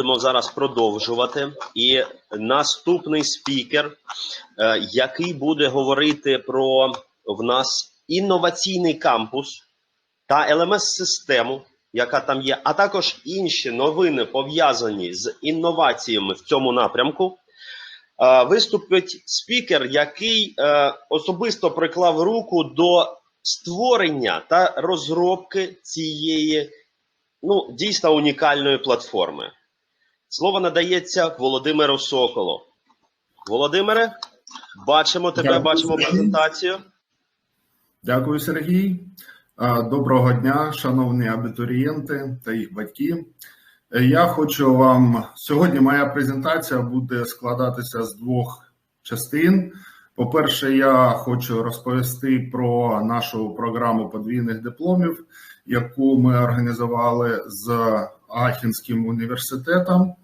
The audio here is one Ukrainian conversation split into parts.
Будемо зараз продовжувати. І наступний спікер, е, який буде говорити про в нас інноваційний кампус та ЛМС-систему, яка там є, а також інші новини пов'язані з інноваціями в цьому напрямку. Е, Виступить спікер, який е, особисто приклав руку до створення та розробки цієї ну, дійсно унікальної платформи. Слово надається Володимиру Соколу. Володимире, бачимо тебе, Дякую, бачимо Сергій. презентацію. Дякую, Сергій. Доброго дня, шановні абітурієнти та їх батьки. Я хочу вам сьогодні. Моя презентація буде складатися з двох частин. По-перше, я хочу розповісти про нашу програму подвійних дипломів, яку ми організували з Ахінським університетом.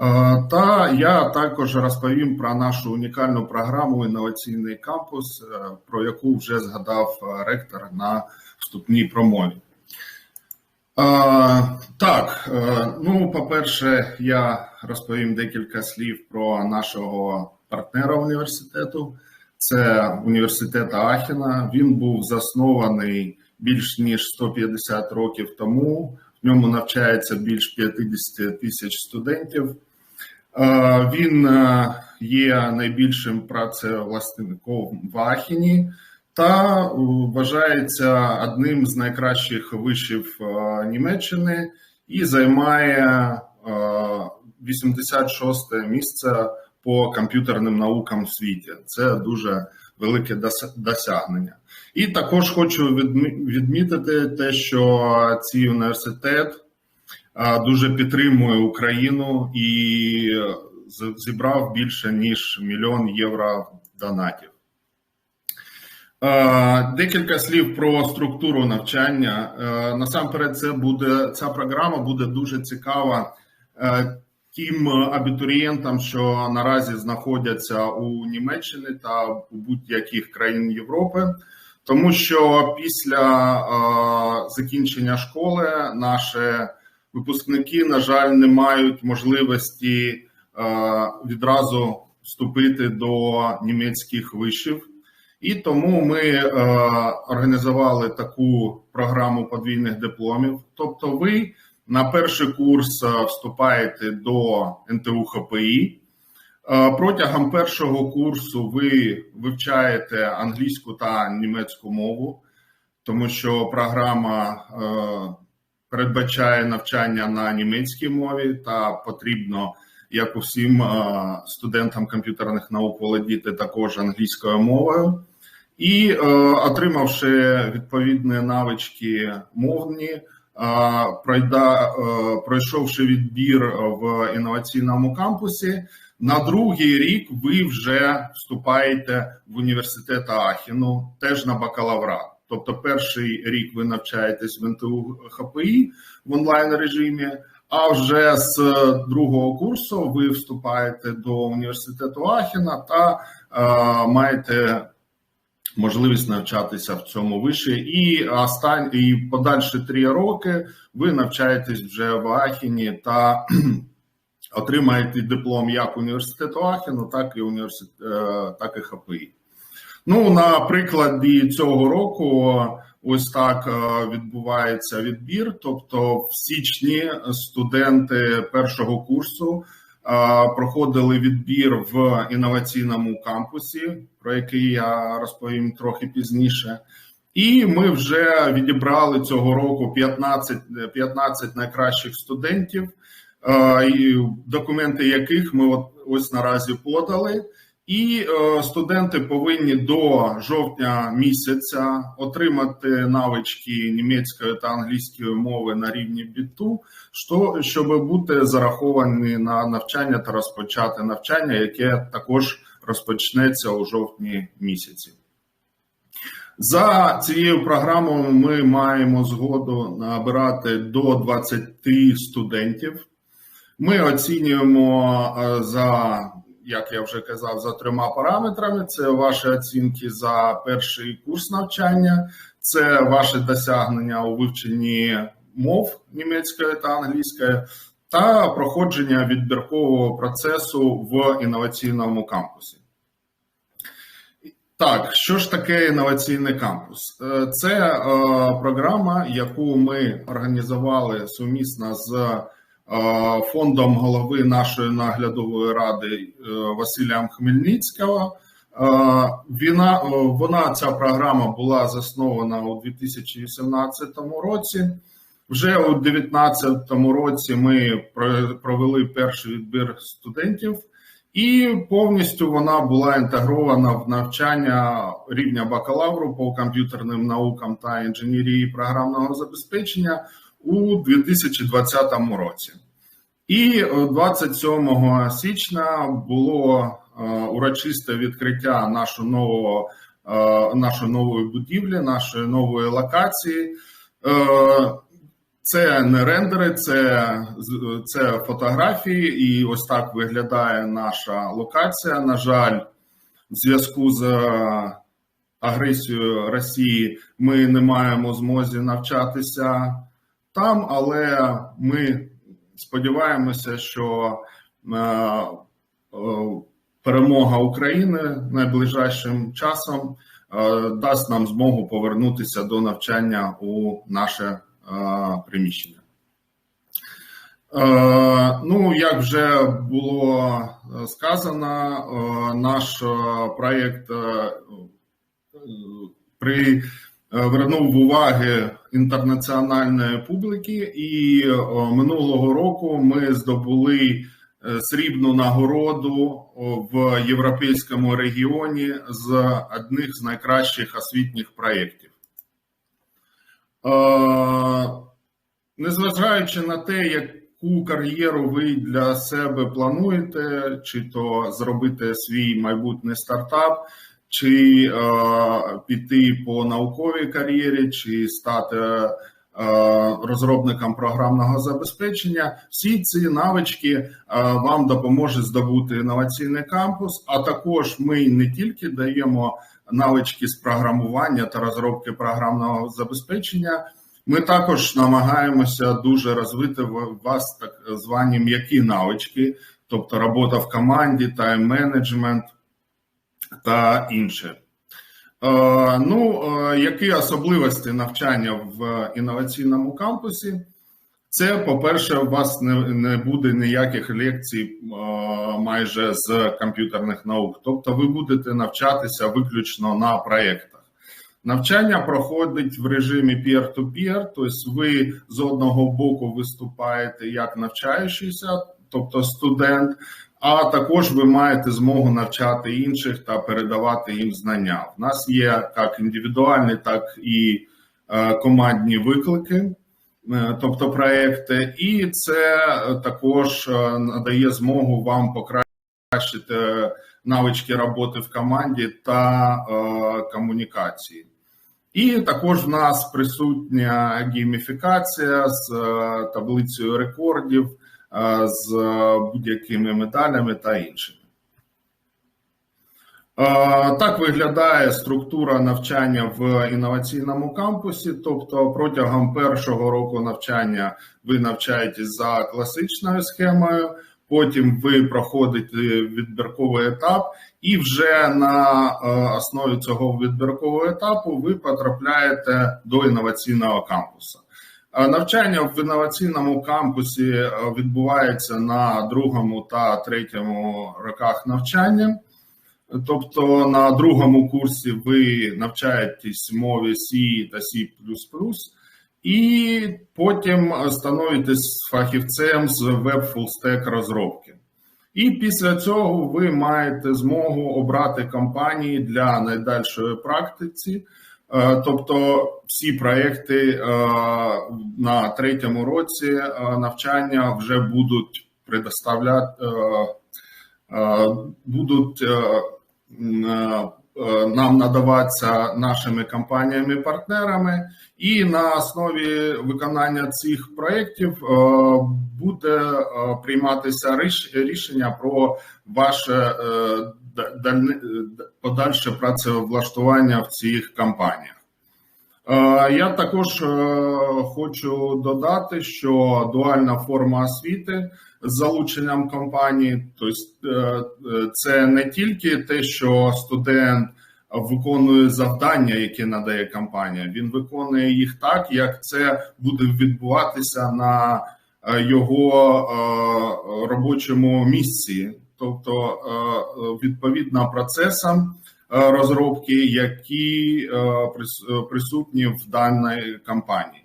Е, Та я також розповім про нашу унікальну програму Інноваційний кампус, е, про яку вже згадав е, ректор на вступній промові. Так, ну, по-перше, я розповім декілька слів про нашого партнера університету. Це університет Ахіна. Він був заснований більш ніж 150 років тому. В ньому навчається більш 50 тисяч студентів. Е, Він е, є найбільшим працевласником в Ахіні та е, вважається одним з найкращих вишів Німеччини і займає е, 86 місце по комп'ютерним наукам в світі. Це дуже велике досягнення. І також хочу відмітити те, що цей університет дуже підтримує Україну і е, зібрав більше ніж мільйон євро донатів. Декілька слів про структуру навчання. Е, Насамперед, це буде ця програма буде дуже цікава е, тим абітурієнтам, що наразі знаходяться у Німеччині та у будь-яких країн Європи. Тому що після е, закінчення школи наші випускники, на жаль, не мають можливості е, відразу вступити до німецьких вишів. І тому ми е, організували таку програму подвійних дипломів. Тобто, ви на перший курс е, вступаєте до НТУ ХПІ. Е, Протягом першого курсу ви вивчаєте англійську та німецьку мову, тому що програма е, передбачає навчання на німецькій мові, та потрібно, як у всім е, студентам комп'ютерних наук, володіти також англійською мовою. І отримавши відповідні навички мовні, пройда, е, пройшовши відбір в інноваційному кампусі, на другий рік ви вже вступаєте в університет Ахіну теж на бакалаврат. Тобто, перший рік ви навчаєтесь в НТУ ХПІ в онлайн режимі. А вже з другого курсу ви вступаєте до університету Ахіна та е, маєте можливість навчатися в цьому виші. І остань, і подальші три роки ви навчаєтесь вже в Ахіні та отримаєте диплом як університету Ахіну, так і університет, так і ХПІ. Ну, на прикладі цього року, ось так е, відбувається відбір. Тобто, в січні студенти першого курсу е, проходили відбір в інноваційному кампусі, про який я розповім трохи пізніше. І ми вже відібрали цього року 15, 15 найкращих студентів, документи яких ми от ось наразі подали. І е, студенти повинні до жовтня місяця отримати навички німецької та англійської мови на рівні біту, що, щоб бути зараховані на навчання та розпочати навчання, яке також розпочнеться у жовтні місяці. За цією програмою ми маємо згоду набирати до 20 студентів. Ми оцінюємо е, за як я вже казав, за трьома параметрами: це ваші оцінки за перший курс навчання, це ваше досягнення у вивченні мов німецької та англійської, та проходження відбіркового процесу в інноваційному кампусі. Так, що ж таке інноваційний кампус? Е, Це е, програма, яку ми організували сумісно з фондом голови нашої наглядової ради е, Василієм Хмельницького. Е, Вона, е, вона ця програма була заснована у 2018 році. Вже у 2019 році ми провели перший відбір студентів, і повністю вона була інтегрована в навчання рівня бакалавру по комп'ютерним наукам та інженерії програмного забезпечення у 2020 році. І е, 27 січня було е, урочисте відкриття нашого нового, е, нашої нової будівлі, нашої нової локації. Е, Це не рендери, це, це фотографії, і ось так виглядає наша локація. На жаль, в зв'язку з е, агресією Росії ми не маємо змозі навчатися там, але ми сподіваємося, що е, е, перемога України найближчим часом е, дасть нам змогу повернутися до навчання у наше приміщення. Ну, як вже було сказано, наш проєкт при вернув уваги інтернаціональної публіки, і е, минулого року ми здобули е, срібну нагороду в європейському регіоні з одних з найкращих освітніх проєктів. Е, Незважаючи на те, яку кар'єру ви для себе плануєте, чи то зробити свій майбутній стартап, чи е, піти по науковій кар'єрі, чи стати е, розробником програмного забезпечення, всі ці навички е, вам допоможе здобути інноваційний кампус. А також ми не тільки даємо навички з програмування та розробки програмного забезпечення. Ми також намагаємося дуже розвити в вас так звані м'які навички, тобто робота в команді, тайм-менеджмент та інше. Е, Ну, е, які особливості навчання в інноваційному кампусі? Це, по-перше, у вас не, не буде ніяких лекцій е, майже з комп'ютерних наук, тобто ви будете навчатися виключно на проєктах. Навчання проходить в режимі peer-to-peer, тобто ви з одного боку виступаєте як навчаючийся, тобто студент, а також ви маєте змогу навчати інших та передавати їм знання. У нас є як індивідуальні, так і е, командні виклики, е, тобто проекти, і це також е, надає змогу вам покращити навички роботи в команді та комунікації. І також в нас присутня гейміфікація з таблицею рекордів, з будь-якими медалями та іншими. Е, Так виглядає структура навчання в інноваційному кампусі. Тобто, протягом першого року навчання ви навчаєтесь за класичною схемою. Потім ви проходите відбірковий етап, і вже на основі цього відбіркового етапу ви потрапляєте до інноваційного кампусу. Навчання в інноваційному кампусі відбувається на другому та третьому роках навчання. Тобто на другому курсі ви навчаєтесь мові C та C++, і потім становитесь фахівцем з веб фулстек розробки. І після цього ви маєте змогу обрати компанії для найдальшої практиці. Тобто всі проекти на третьому році навчання вже будуть предоставляти, будуть нам надаватися нашими компаніями-партнерами, і на основі виконання цих проєктів буде прийматися рішення про ваше подальше працевлаштування в цих компаніях. Е, Я також е, хочу додати, що дуальна форма освіти залученням компаній, тобто е, е, це не тільки те, що студент виконує завдання, які надає компанія, він виконує їх так, як це буде відбуватися на е, його робочому місці, тобто відповідно процесам розробки, які прис- присутні в даній компанії.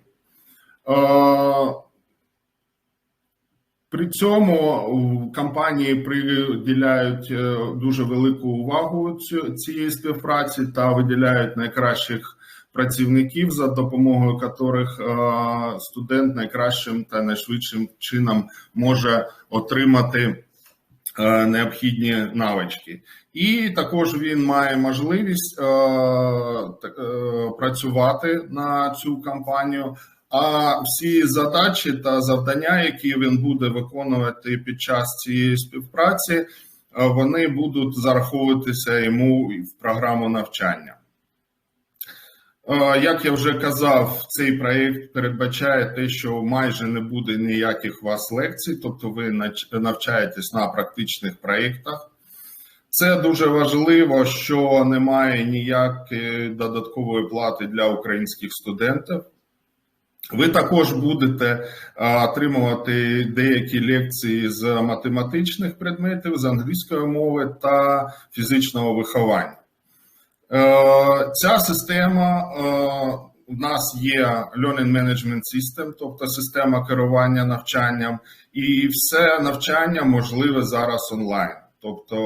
При цьому компанії приділяють е, дуже велику увагу цієї співпраці та виділяють найкращих працівників, за допомогою яких е, студент найкращим та найшвидшим чином може отримати е, необхідні навички. І також він має можливість працювати на цю кампанію. А всі задачі та завдання, які він буде виконувати під час цієї співпраці, вони будуть зараховуватися йому в програму навчання. Як я вже казав, цей проєкт передбачає те, що майже не буде ніяких вас лекцій, тобто ви навчаєтесь на практичних проєктах. Це дуже важливо, що немає ніякої додаткової плати для українських студентів. Ви також будете отримувати деякі лекції з математичних предметів, з англійської мови та фізичного виховання. Е, Ця система е, у нас є Learning Management System, тобто система керування навчанням, і все навчання можливе зараз онлайн. Тобто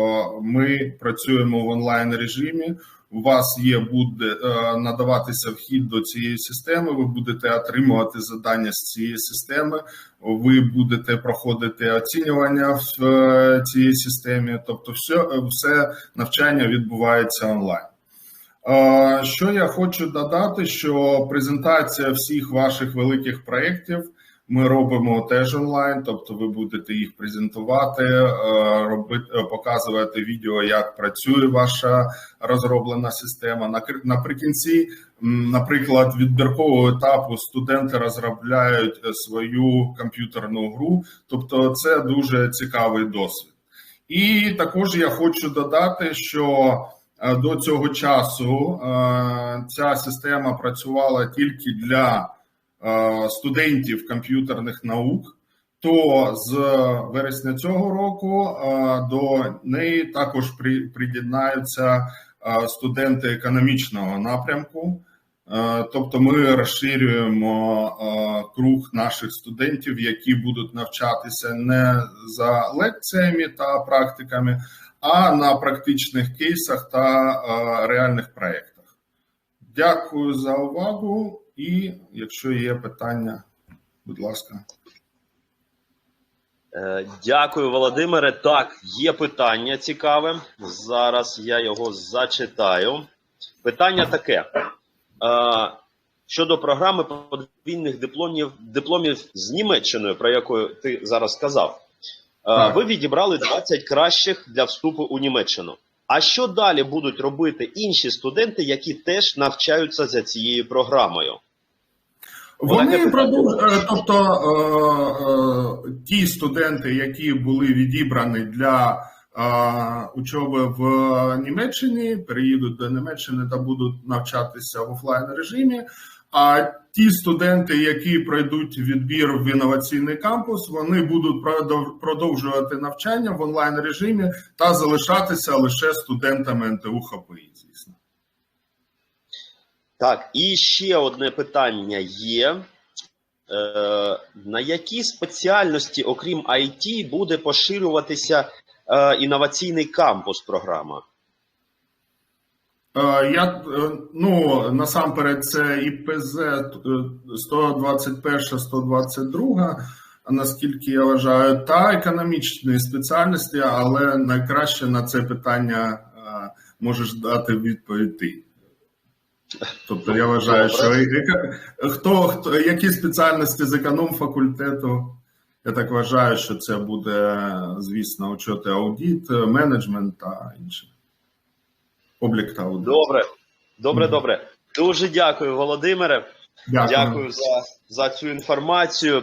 ми працюємо в онлайн режимі. У вас є буде е, надаватися вхід до цієї системи. Ви будете отримувати завдання з цієї системи. Ви будете проходити оцінювання в е, цій системі. Тобто, все, все навчання відбувається онлайн. Е, Що я хочу додати, що презентація всіх ваших великих проєктів ми робимо теж онлайн, тобто ви будете їх презентувати, е, робити, е, показувати відео, як працює ваша розроблена система. Наприкінці, наприклад, відбіркового етапу студенти розробляють е, свою комп'ютерну гру, тобто це дуже цікавий досвід. І також я хочу додати, що до цього часу ця система працювала тільки для студентів комп'ютерних наук. То з вересня цього року е, до неї також приєднаються е, студенти економічного напрямку. Е, Тобто ми розширюємо е, круг наших студентів, які будуть навчатися не за лекціями та практиками, а на практичних кейсах та е, реальних проєктах. Дякую за увагу. І якщо є питання, будь ласка. Е, Дякую, Володимире. Так, є питання цікаве. Зараз я його зачитаю. Питання таке: Е, щодо програми подвійних дипломів, дипломів з Німеччиною, про яку ти зараз сказав. Е, Ви відібрали 20 кращих для вступу у Німеччину. А що далі будуть робити інші студенти, які теж навчаються за цією програмою? Вони продовжують, тобто е, е, ті студенти, які були відібрані для е, учоби в Німеччині, переїдуть до Німеччини та будуть навчатися в офлайн режимі. А ті студенти, які пройдуть відбір в інноваційний кампус, вони будуть продов- продовжувати навчання в онлайн режимі та залишатися лише студентами НТУ ХПІ, звісно. Так, і ще одне питання є. Е, на які спеціальності, окрім IT, буде поширюватися е, інноваційний кампус програма? Е, Я е, ну насамперед це ІПЗ е, 121, 122, наскільки я вважаю, та економічні спеціальності, але найкраще на це питання е, можеш дати відповідь. Тобто я вважаю, що хто, хто які спеціальності з економ факультету, я так вважаю, що це буде, звісно, учет і аудит, менеджмент та інше. Облік та аудит. Добре, добре, добре. Дуже дякую, Володимире. Дякую. Дякую за, за цю інформацію.